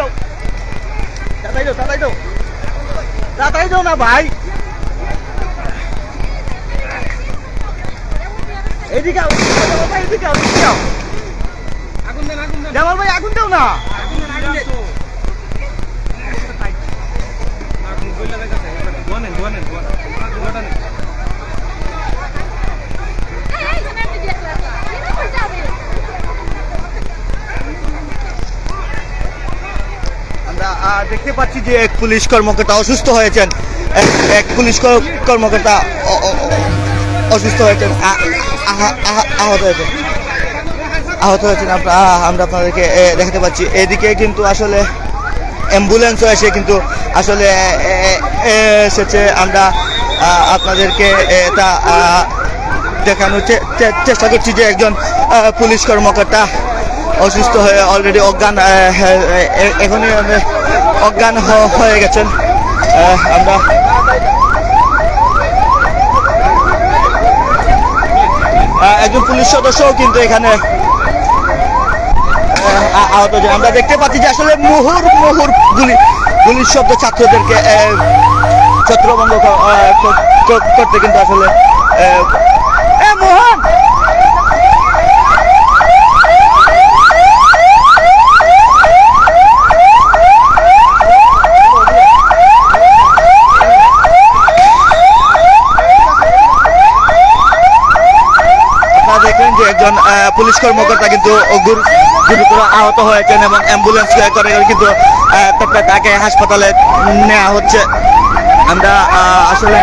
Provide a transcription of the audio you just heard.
যাও। তাড়াতাড়ি যাও তাড়াতাড়ি যাও। তাড়াতাড়ি যাও না ভাই। এদিকে এদিকে জামাল ভাই আগুন দাও না। আগুন দেখতে পাচ্ছি যে এক পুলিশ কর্মকর্তা অসুস্থ হয়েছেন। এক- পুলিশ কর্মকর্তা অসুস্থ হয়েছেন। আহা- আহা- আহত হয়েছেন। আহত হয়েছেন আমরা আমরা আপনাদেরকে দেখাতে পাচ্ছি। এদিকে কিন্তু আসলে অ্যাম্বুলেন্সও এসে কিন্তু আসলে এসেছে। আমরা আপনাদেরকে এটা দেখানোর চেষ্টা করছি যে একজন পুলিশ কর্মকর্তা অসুস্থ হয়ে অলরেডি অজ্ঞান এখনই অজ্ঞান হয়ে গেছেন। আমরা একজন পুলিশ সদস্যও কিন্তু এখানে আহ, আহত হয়েছে আমরা দেখতে পাচ্ছি যে আসলে মুহুর মুহুর গুলি গুলির শব্দ ছাত্রদেরকে ছত্রভঙ্গ করতে কিন্তু আসলে দেখলেন যে একজন পুলিশ কর্মকর্তা কিন্তু গুরু- গুরুতর আহত হয়েছেন এবং অ্যাম্বুলেন্স করে কিন্তু তাকে হাসপাতালে নেওয়া হচ্ছে। আমরা আসলে